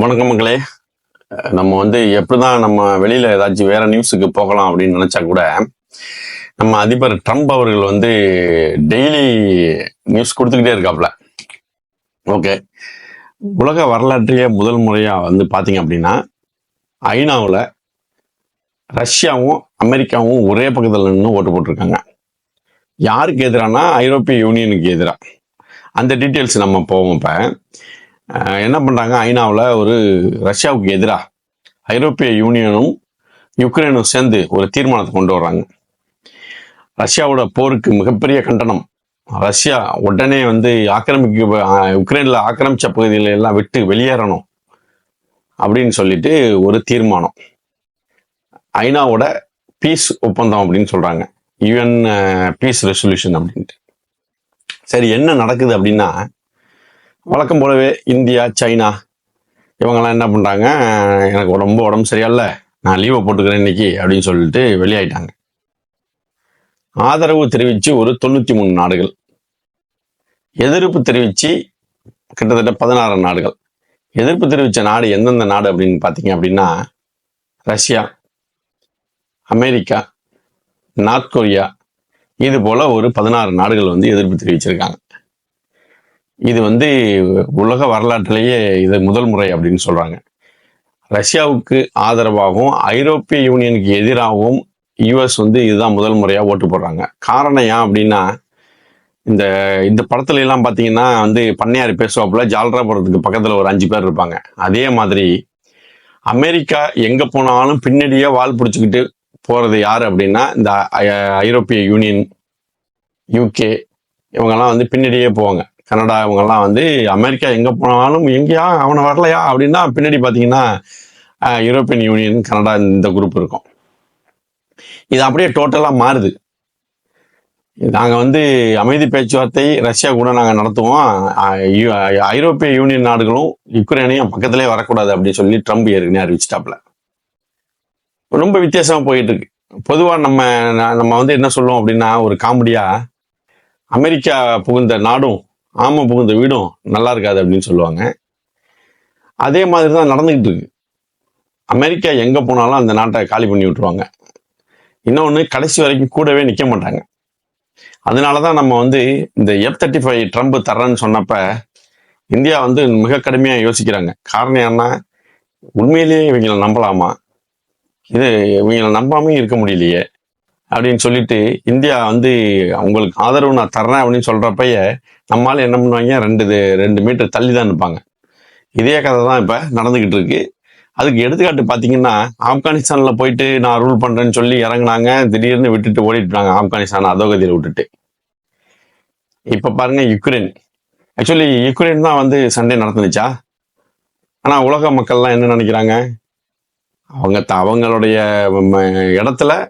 வணக்கம் மக்களே. நம்ம வந்து எப்படிதான் நம்ம வெளியில ஏதாச்சும் வேற நியூஸுக்கு போகலாம் அப்படின்னு நினைச்சா கூட நம்ம அதிபர் ட்ரம்ப் அவர்கள் வந்து டெய்லி நியூஸ் கொடுத்துக்கிட்டே இருக்காப்ல ஓகே உலக வரலாற்றிலேயே முதல் முறையா வந்து பாத்தீங்க அப்படின்னா ஐநாவில் ரஷ்யாவும் அமெரிக்காவும் ஒரே பக்கத்தில் நின்று ஓட்டு போட்டிருக்காங்க. யாருக்கு எதிரானா? ஐரோப்பிய யூனியனுக்கு எதிராக அந்த டீட்டெயில்ஸ் நம்ம போவோம் இப்போ. என்ன பண்ணுறாங்க ஐநாவில் ஒரு ரஷ்யாவுக்கு எதிராக ஐரோப்பிய யூனியனும் யுக்ரைனும் சேர்ந்து ஒரு தீர்மானத்தை கொண்டு வர்றாங்க. ரஷ்யாவோட போருக்கு மிகப்பெரிய கண்டனம். ரஷ்யா உடனே வந்து ஆக்கிரமிக்க உக்ரைனில் ஆக்கிரமித்த ஆக்கிரமிச்ச பகுதிகளை எல்லாம் விட்டு வெளியேறணும் அப்படின்னு சொல்லிட்டு ஒரு தீர்மானம். ஐநாவோட பீஸ் ஒப்பந்தம் அப்படின்னு சொல்கிறாங்க யுஎன் பீஸ் ரெசல்யூஷன் அப்படின்ட்டு. சரி என்ன நடக்குது அப்படின்னா வழக்கம் போலவே இந்தியா சைனா இவங்கெல்லாம் என்ன பண்ணுறாங்க எனக்கு ரொம்ப உடம்பு சரியில்ல. நான் லீவை போட்டுக்கிறேன் இன்னைக்கு அப்படின்னு சொல்லிட்டு வெளியாயிட்டாங்க. ஆதரவு தெரிவித்து ஒரு தொண்ணூற்றி மூணு நாடுகள். எதிர்ப்பு தெரிவித்து கிட்டத்தட்ட பதினாறு நாடுகள். எதிர்ப்பு தெரிவித்த நாடு எந்தெந்த நாடு அப்படின்னு பார்த்தீங்க அப்படின்னா ரஷ்யா அமெரிக்கா நார்த் கொரியா இது போல் ஒரு பதினாறு நாடுகள் வந்து எதிர்ப்பு தெரிவிச்சிருக்காங்க. இது வந்து உலக வரலாற்றிலேயே இது முதல் முறை அப்படின்னு சொல்றாங்க. ரஷ்யாவுக்கு ஆதரவாகவும் ஐரோப்பிய யூனியனுக்கு எதிராகவும் யுஎஸ் வந்து இதுதான் முதல் முறையாக ஓட்டு போடுறாங்க. காரணம் ஏன் அப்படின்னா இந்த இந்த படத்துல எல்லாம் பார்த்தீங்கன்னா வந்து பண்ணையார் பேசுவாப்புல ஜால்ராபுரத்துக்கு பக்கத்தில் ஒரு அஞ்சு பேர் இருப்பாங்க. அதே மாதிரி அமெரிக்கா எங்கே போனாலும் பின்னாடியே வால் பிடிச்சிக்கிட்டு போகிறது யார் அப்படின்னா இந்த ஐரோப்பிய யூனியன் யூகே இவங்கெல்லாம் வந்து பின்னாடியே போவாங்க. கனடா இவங்கெல்லாம் வந்து அமெரிக்கா எங்கே போனாலும் எங்கேயா அவனை வரலையா அப்படின்னா பின்னாடி பார்த்தீங்கன்னா யூரோப்பியன் யூனியன் கனடா இந்த குரூப் இருக்கும். இது அப்படியே டோட்டலாக மாறுது. நாங்கள் வந்து அமைதி பேச்சுவார்த்தை ரஷ்யா கூட நாங்கள் நடத்துவோம். ஐரோப்பிய யூனியன் நாடுகளும் யுக்ரைனையும் பக்கத்திலே வரக்கூடாது அப்படின்னு சொல்லி ட்ரம்ப் ஏற்கனவே அறிவிச்சிட்டாப்ல ரொம்ப வித்தியாசமாக போயிட்டு இருக்கு பொதுவாக நம்ம நம்ம வந்து என்ன சொல்லுவோம் அப்படின்னா ஒரு காமெடியா அமெரிக்கா புகுந்த நாடும் ஆமாம் புகுந்த வீடும் நல்லா இருக்காது அப்படின்னு சொல்லுவாங்க. அதே மாதிரி தான் நடந்துக்கிட்டு இருக்கு. அமெரிக்கா எங்கே போனாலும் அந்த நாட்டை காலி பண்ணி விட்டுருவாங்க. இன்னொன்று கடைசி வரைக்கும் கூடவே நிற்க மாட்டாங்க. அதனால தான் நம்ம வந்து இந்த எஃப் தேர்ட்டி ஃபைவ் ட்ரம்ப் தர்றேன்னு சொன்னப்ப இந்தியா வந்து மிக கடுமையாக யோசிக்கிறாங்க. காரணம் என்ன உண்மையிலேயே இவங்களை நம்பலாமா? இது இவங்களை நம்பாம இருக்க முடியலையே. அப்படின்னு சொல்லிட்டு இந்தியா வந்து அவங்களுக்கு ஆதரவு நான் தர்றேன் அப்படின்னு சொல்கிறப்பைய நம்மால என்ன பண்ணுவாங்க? ரெண்டு இது- ரெண்டு மீட்டர் தள்ளி தான் நிற்பாங்க. இதே கதை தான் இப்போ நடந்துக்கிட்டு இருக்கு. அதுக்கு எடுத்துக்காட்டு பார்த்தீங்கன்னா ஆப்கானிஸ்தானில் போயிட்டு நான் ரூல் பண்ணுறேன்னு சொல்லி இறங்குனாங்க. திடீர்னு விட்டுட்டு ஓடிட்டுறாங்க ஆப்கானிஸ்தான் அதோகதியில் விட்டுட்டு. இப்போ பாருங்க யுக்ரைன். ஆக்சுவலி யுக்ரைன் தான் வந்து சண்டை நடத்துனுச்சா? ஆனால் உலக மக்கள்லாம் என்ன நினைக்கிறாங்க? அவங்க த- அவங்களுடைய இடத்துல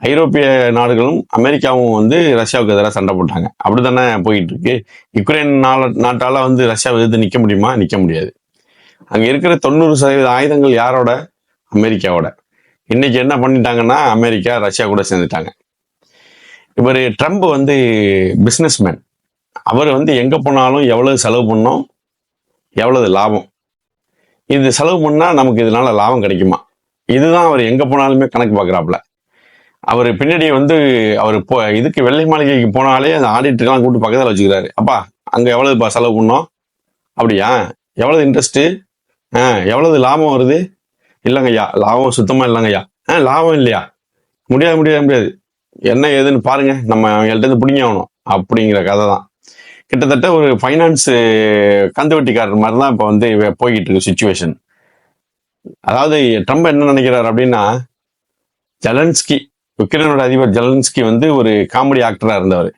ஐரோப்பிய நாடுகளும் அமெரிக்காவும் வந்து ரஷ்யாவுக்கு எதிராக சண்டை போட்டாங்க. அப்படித்தானே போயிட்டு இருக்கு யுக்ரைன் நாள நாட்டால வந்து ரஷ்யாவை எதிர்த்து நிக்க முடியுமா? நிக்க முடியாது. அங்க இருக்கிற தொண்ணூறு சதவீத ஆயுதங்கள் யாரோட? அமெரிக்காவோட. இன்னைக்கு என்ன பண்ணிட்டாங்கன்னா அமெரிக்கா ரஷ்யா கூட சேர்ந்துட்டாங்க. இவர் ட்ரம்ப் வந்து பிஸ்னஸ்மேன் அவர் வந்து எங்க போனாலும் எவ்வளவு செலவு பண்ணோம் எவ்வளவு லாபம். இது செலவு பண்ணா நமக்கு இதனால லாபம் கிடைக்குமா? இதுதான் அவர் எங்க போனாலுமே கணக்கு பார்க்குறாப்புல. அவர் பின்னாடி வந்து அவர் போ இதுக்கு வெள்ளை மாளிகைக்கு போனாலே அந்த ஆடிட்டர்லாம் கூப்பிட்டு பக்கத்தில் வச்சுக்கிறாரு. அப்பா அங்கே எவ்வளவு செலவு பண்ணோம்? அப்படியா? எவ்வளவு இன்ட்ரெஸ்ட்டு ஆ எவ்வளவு லாபம் வருது? இல்லைங்கய்யா லாபம் சுத்தமாக இல்லைங்கய்யா. ஆ லாபம் இல்லையா? முடியாது முடியாது முடியாது. என்ன ஏதுன்னு பாருங்க. நம்ம அவங்கள்ட்ட இருந்து பிடிங்க ஆகணும். அப்படிங்கிற கதை தான். கிட்டத்தட்ட ஒரு ஃபைனான்ஸு கந்து வட்டிக்காரர் மாதிரி தான் இப்போ வந்து போய்கிட்டு இருக்கு சுச்சுவேஷன் அதாவது ட்ரம்ப் என்ன நினைக்கிறார் அப்படின்னா ஜெலன்ஸ்கி உக்ரைனோட அதிபர் ஜெலன்ஸ்கி வந்து ஒரு காமெடி ஆக்டராக இருந்தவர்.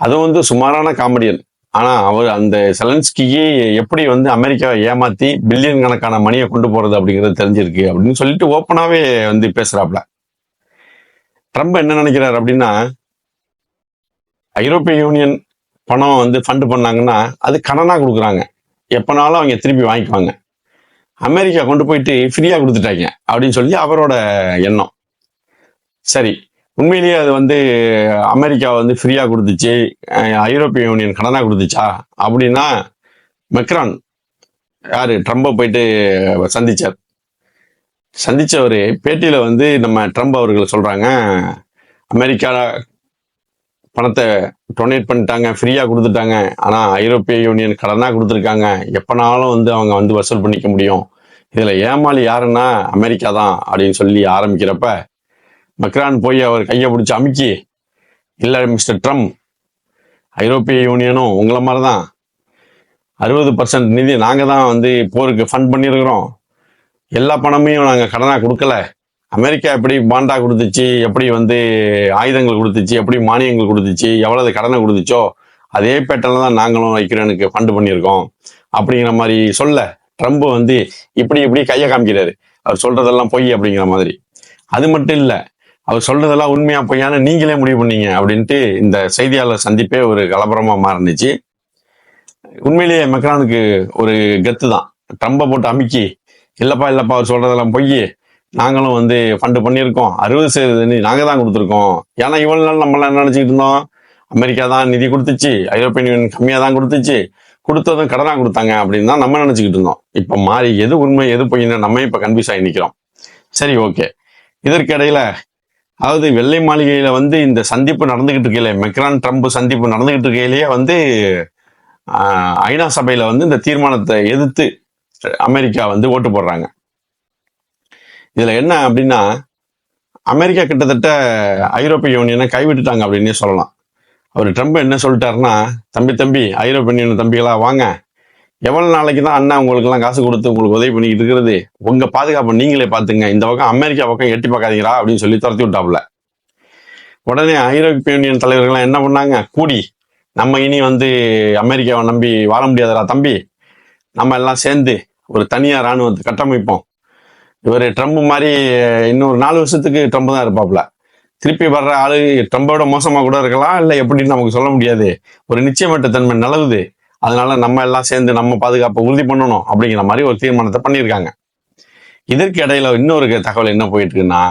அதுவும் வந்து சுமாரான காமெடியன் ஆனால் அவர் அந்த செலன்ஸ்கிக்கு எப்படி வந்து அமெரிக்காவை ஏமாத்தி பில்லியன் கணக்கான மணியை கொண்டு போகிறது அப்படிங்கிறது தெரிஞ்சிருக்கு அப்படின்னு சொல்லிட்டு ஓப்பனாகவே வந்து பேசுகிறாப்புல ட்ரம்ப் என்ன நினைக்கிறார் அப்படின்னா ஐரோப்பிய யூனியன் பணம் வந்து ஃபண்டு பண்ணாங்கன்னா அது கடனாக கொடுக்குறாங்க. எப்போனாலும் அவங்க திருப்பி வாங்கிக்குவாங்க. அமெரிக்கா கொண்டு போயிட்டு ஃப்ரீயாக கொடுத்துட்டாங்க அப்படின்னு சொல்லி அவரோட எண்ணம். சரி. உண்மையிலேயே அது வந்து அமெரிக்கா வந்து ஃப்ரீயாக கொடுத்துச்சு. ஐரோப்பிய யூனியன் கடனாக கொடுத்துச்சா? அப்படின்னா மெக்ரான் யார்? ட்ரம்பை போயிட்டு சந்திச்சார். சந்தித்தவர் பேட்டியில் வந்து நம்ம ட்ரம்ப் அவர்கள் சொல்கிறாங்க அமெரிக்கா பணத்தை டொனேட் பண்ணிட்டாங்க ஃப்ரீயாக கொடுத்துட்டாங்க. ஆனால் ஐரோப்பிய யூனியன் கடனாக கொடுத்துருக்காங்க. எப்போனாலும் வந்து அவங்க வந்து வசூல் பண்ணிக்க முடியும். இதில் ஏமாளி யாருன்னா அமெரிக்கா தான் அப்படின்னு சொல்லி ஆரம்பிக்கிறப்ப மக்ரான் போய் அவர் கையை பிடிச்சி அமுக்கி இல்லை மிஸ்டர் ட்ரம்ப் ஐரோப்பிய யூனியனும் உங்களை மாதிரி தான் அறுபது பர்சன்ட் நிதி நாங்கள் தான் வந்து போருக்கு ஃபண்ட் பண்ணியிருக்கிறோம். எல்லா பணமையும் நாங்கள் கடனாக கொடுக்கல. அமெரிக்கா எப்படி பாண்டா கொடுத்துச்சு எப்படி வந்து ஆயுதங்கள் கொடுத்துச்சு எப்படி மானியங்கள் கொடுத்துச்சு எவ்வளவு கடனை கொடுத்துச்சோ அதே பேட்டர்ல தான் நாங்களும் வைக்கிறனுக்கு ஃபண்ட் பண்ணியிருக்கோம். அப்படிங்கிற மாதிரி சொல்ல ட்ரம்ப் வந்து இப்படி இப்படி கையை காமிக்கிறாரு. அவர் சொல்றதெல்லாம் பொய் அப்படிங்கிற மாதிரி. அது மட்டும் இல்லை அவர் சொல்றதெல்லாம் உண்மையா பொய்யான்னு நீங்களே முடிவு பண்ணீங்க அப்படின்ட்டு இந்த செய்தியாளர் சந்திப்பே ஒரு கலபரமா மாறினுச்சு. உண்மையிலேயே மெக்ரானுக்கு ஒரு கெத்து தான். ட்ரம்பை போட்டு அமுக்கி இல்லப்பா இல்லப்பா அவர் சொல்றதெல்லாம் பொய் நாங்களும் வந்து ஃபண்டு பண்ணியிருக்கோம் அறுபது சதவீத நாங்கள் தான் கொடுத்துருக்கோம். ஏன்னா இவ்வளவு நாள் நம்மளாம் என்ன நினச்சிக்கிட்டு இருந்தோம்? அமெரிக்கா தான் நிதி கொடுத்துச்சு ஐரோப்பியன் யூனியன் கம்மியாக தான் கொடுத்துச்சு கொடுத்ததும் கடனாக கொடுத்தாங்க அப்படின்னு தான் நம்ம நினச்சிக்கிட்டு இருந்தோம். இப்போ மாறி எது உண்மை எது பொய்ன்னு நம்ம இப்போ கன்ஃபியூஸ் ஆகி நிற்கிறோம் சரி ஓகே இதற்கு அதாவது வெள்ளை மாளிகையில் வந்து இந்த சந்திப்பு நடந்துகிட்டு இருக்கையிலே மெக்ரான் ட்ரம்ப் சந்திப்பு நடந்துகிட்டு இருக்கையிலேயே வந்து ஐநா சபையில் வந்து இந்த தீர்மானத்தை எதிர்த்து அமெரிக்கா வந்து ஓட்டு போடுறாங்க. இதில் என்ன அப்படின்னா அமெரிக்கா கிட்டத்தட்ட ஐரோப்பிய யூனியனை கைவிட்டுட்டாங்க அப்படின்னே சொல்லலாம். அவர் ட்ரம்ப் என்ன சொல்லிட்டாருன்னா தம்பி தம்பி ஐரோப்பிய யூனியன் தம்பிகளா வாங்க. எவ்வளவு நாளைக்கு தான் அண்ணா உங்களுக்கெல்லாம் காசு கொடுத்து உங்களுக்கு உதவி பண்ணிக்கிட்டு இருக்கிறது உங்க பாதுகாப்பை நீங்களே பாத்துங்க இந்த பக்கம் அமெரிக்கா பக்கம் எட்டி பார்க்காதீங்களா அப்படின்னு சொல்லி துரத்தி விட்டாப்புல. உடனே ஐரோப்பிய யூனியன் தலைவர்கள்லாம் என்ன பண்ணாங்க? கூடி நம்ம இனி வந்து அமெரிக்காவை நம்பி வாழ முடியாதரா தம்பி. நம்ம எல்லாம் சேர்ந்து ஒரு தனியார் ராணுவத்தை கட்டமைப்போம். இவர் ட்ரம்ப் மாதிரி இன்னொரு நாலு வருஷத்துக்கு ட்ரம்ப் தான் இருப்பாப்ல திருப்பி வர்ற ஆளு ட்ரம்போட மோசமா கூட இருக்கலாம் இல்லை எப்படின்னு நமக்கு சொல்ல முடியாது. ஒரு நிச்சயமற்ற தன்மை நிலவுது. அதனால நம்ம எல்லாம் சேர்ந்து நம்ம பாதுகாப்பை உறுதி பண்ணணும் அப்படிங்கிற மாதிரி ஒரு தீர்மானத்தை பண்ணியிருக்காங்க. இதற்கு இடையில இன்னொரு தகவல் என்ன போயிட்டு இருக்குன்னா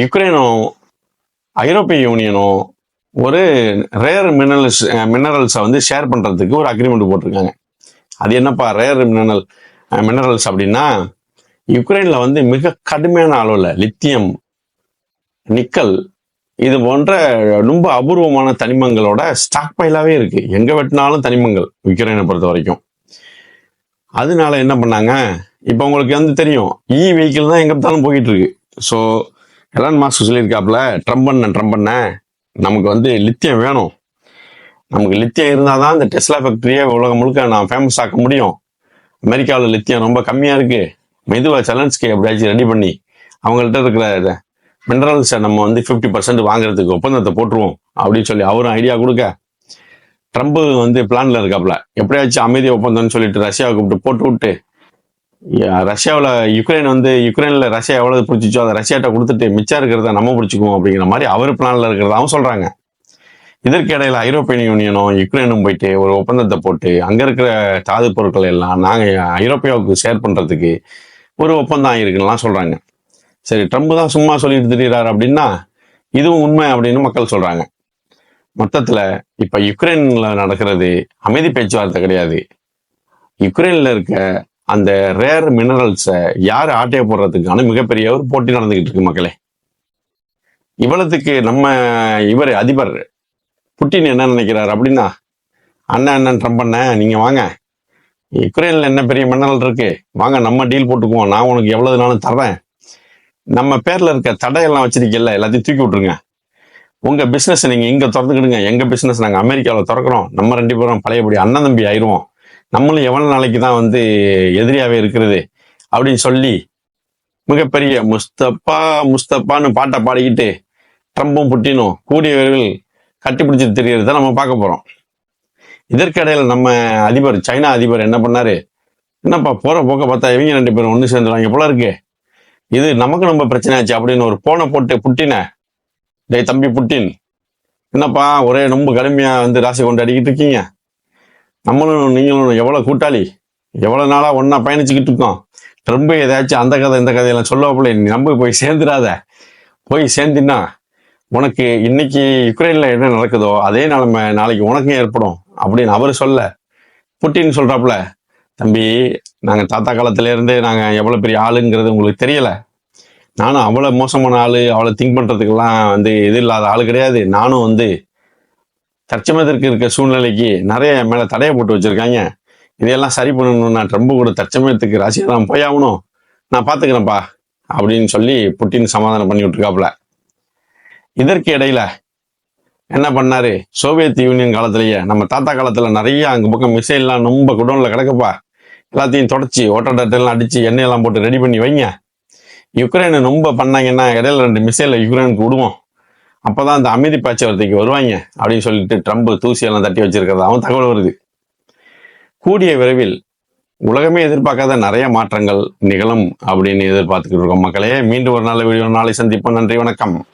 யுக்ரைனும் ஐரோப்பிய யூனியனும் ஒரு ரேர் மினரல்ஸ் மினரல்ஸை வந்து ஷேர் பண்ணுறதுக்கு ஒரு அக்ரிமெண்ட் போட்டிருக்காங்க. அது என்னப்பா ரேர் மினரல் மினரல்ஸ் அப்படின்னா யுக்ரைனில் வந்து மிக கடுமையான அளவில் லித்தியம் நிக்கல் இது போன்ற ரொம்ப அபூர்வமான தனிமங்களோட ஸ்டாக் பைலாவே இருக்கு. எங்க வெட்டினாலும் தனிமங்கள் யுக்ரைனை பொறுத்த வரைக்கும். அதனால என்ன பண்ணாங்க? இப்போ உங்களுக்கு வந்து தெரியும் இ வெஹிக்கிள் தான் எங்க பார்த்தாலும் போயிட்டு இருக்கு. ஸோ எலான் மாஸ்க் சொல்லியிருக்காப்புல ட்ரம்ப் பண்ண ட்ரம்ப் பண்ண. நமக்கு வந்து லித்தியம் வேணும். நமக்கு லித்தியம் இருந்தால் தான் இந்த டெஸ்லா ஃபேக்டரியை உலகம் முழுக்க நான் ஃபேமஸ் ஆக்க முடியும். அமெரிக்காவில் லித்தியம் ரொம்ப கம்மியாக இருக்குது மெதுவாக சலன்ஸ்கே எப்படியாச்சும் ரெடி பண்ணி அவங்கள்ட்ட இருக்கிற மினரல்ஸை நம்ம வந்து ஃபிஃப்டி பர்சன்ட் வாங்குறதுக்கு ஒப்பந்தத்தை போட்டுருவோம் அப்படின்னு சொல்லி அவரும் ஐடியா கொடுக்க. ட்ரம்ப் வந்து பிளான்ல இருக்காப்புல. எப்படியாச்சும் அமைதி ஒப்பந்தம்னு சொல்லிட்டு ரஷ்யாவை கூப்பிட்டு போட்டு விட்டு ரஷ்யாவில் யுக்ரைன் வந்து யுக்ரைனில் ரஷ்யா எவ்வளவு பிடிச்சிச்சோ அதை ரஷ்யாட்ட கொடுத்துட்டு மிச்சம் இருக்கிறத நம்ம பிடிச்சிக்குவோம் அப்படிங்கிற மாதிரி அவர் பிளான்ல இருக்கிறதாவும் சொல்றாங்க. இதற்கு இடையில ஐரோப்பிய யூனியனும் யுக்ரைனும் போயிட்டு ஒரு ஒப்பந்தத்தை போட்டு அங்கே இருக்கிற தாது பொருட்கள் எல்லாம் நாங்கள் ஐரோப்பியாவுக்கு ஷேர் பண்ணுறதுக்கு ஒரு ஒப்பந்தம் ஆயிருக்குலாம் சொல்கிறாங்க சரி ட்ரம்ப் தான் சும்மா சொல்லிட்டு திரியிறாரு அப்படின்னா இதுவும் உண்மை அப்படின்னு மக்கள் சொல்றாங்க. மொத்தத்துல இப்ப யுக்ரைன்ல நடக்கிறது அமைதி பேச்சுவார்த்தை கிடையாது. யுக்ரைன்ல இருக்க அந்த ரேர் மினரல்ஸை யார் ஆட்டைய போடுறதுக்கான மிகப்பெரிய ஒரு போட்டி நடந்துகிட்டு இருக்கு மக்களே. இவ்வளவுக்கு நம்ம இவர் அதிபர் புட்டின் என்ன நினைக்கிறார் அப்படின்னா அண்ணன் அண்ணன் ட்ரம்ப் அண்ணன் நீங்க வாங்க. யுக்ரைன்ல என்ன பெரிய மினரல் இருக்கு? வாங்க நம்ம டீல் போட்டுக்குவோம். நான் உனக்கு எவ்வளவு நாளும் தர்றேன். நம்ம பேர்ல இருக்க தடையெல்லாம் வச்சிருக்கீங்கல்ல எல்லாத்தையும் தூக்கி விட்டுருங்க. உங்க பிசினஸ் நீங்க இங்க திறந்துக்கிடுங்க. எங்க பிசினஸ் நாங்க அமெரிக்காவில் திறக்கிறோம். நம்ம ரெண்டு பேரும் பழையபடி அண்ணன் தம்பி ஆயிடுவோம் நம்மளும் எவ்வளவு நாளைக்கு தான் வந்து எதிரியாவே இருக்கிறது அப்படின்னு சொல்லி மிகப்பெரிய முஸ்தப்பா முஸ்தப்பான்னு பாட்டை பாடிக்கிட்டு ட்ரம்பும் புட்டினும் கூடியவர்கள் கட்டிப்பிடிச்சு தெரியறத நம்ம பார்க்க போறோம். இதற்கிடையில் நம்ம அதிபர் சைனா அதிபர் என்ன பண்ணாரு? என்னப்பா போற போக்க பார்த்தா இவங்க ரெண்டு பேரும் ஒன்று சேர்ந்துருவாங்க போல இருக்கு. இது நமக்கு நம்ம பிரச்சனை ஆச்சு அப்படின்னு ஒரு போனை போட்டு புட்டின. டேய் தம்பி புட்டின். என்னப்பா ஒரே ரொம்ப கடுமையா வந்து ராசி கொண்டு அடிக்கிட்டு இருக்கீங்க. நம்மளும் நீங்களும் எவ்வளோ கூட்டாளி. எவ்வளோ நாளா ஒன்றா பயணிச்சுக்கிட்டு இருக்கோம். ரொம்ப ஏதாச்சும் அந்த கதை இந்த கதையெல்லாம் சொல்லுவாப்புல நீ நம்ப போய் சேர்ந்துடாத. போய் சேர்ந்தின்னா உனக்கு இன்னைக்கு யுக்ரைன்ல என்ன நடக்குதோ அதே நிலைமை நாளைக்கு உனக்கும் ஏற்படும் அப்படின்னு அவர் சொல்ல. புட்டின்னு சொல்றாப்புல தம்பி நாங்கள் தாத்தா காலத்துலேருந்தே நாங்கள் எவ்வளோ பெரிய ஆளுங்கிறது உங்களுக்கு தெரியலை. நானும் அவ்வளோ மோசமான ஆள் அவ்வளோ திங்க் பண்ணுறதுக்கெல்லாம் வந்து இது இல்லாத ஆள் கிடையாது. நானும் வந்து தற்சமயத்திற்கு இருக்க சூழ்நிலைக்கு நிறைய என் மேலே தடையை போட்டு வச்சுருக்காங்க. இதையெல்லாம் சரி பண்ணணும்னா ட்ரம்ப் கூட தற்சமயத்துக்கு ரஷ்யா தான் போய் ஆகணும். நான் பார்த்துக்கிறேன்ப்பா அப்படின்னு சொல்லி புட்டின் சமாதானம் பண்ணி விட்டுருக்காப்புல. இதற்கு இடையில என்ன பண்ணாரு? சோவியத் யூனியன் காலத்திலேயே நம்ம தாத்தா காலத்துல நிறைய அங்க பக்கம் மிசைல்லாம் ரொம்ப குடோன்ல கிடக்குப்பா. எல்லாத்தையும் தொடச்சி ஓட்டர் டட்டெல்லாம் எண்ணெயெல்லாம் போட்டு ரெடி பண்ணி வைங்க. யுக்ரைனை ரொம்ப பண்ணாங்கன்னா இடையில ரெண்டு மிசைலை யுக்ரைனுக்கு விடுவோம். அப்பதான் அந்த அமைதி பேச்சுவார்த்தைக்கு வருவாங்க அப்படின்னு சொல்லிட்டு ட்ரம்ப் தூசியெல்லாம் தட்டி வச்சிருக்கிறதாவும் தகவல் வருது. கூடிய விரைவில் உலகமே எதிர்பார்க்காத நிறைய மாற்றங்கள் நிகழும் அப்படின்னு எதிர்பார்த்துக்கிட்டு இருக்கோம் மக்களே. மீண்டும் ஒரு நல்ல வீடியோ நாளை சந்திப்போம். நன்றி வணக்கம்.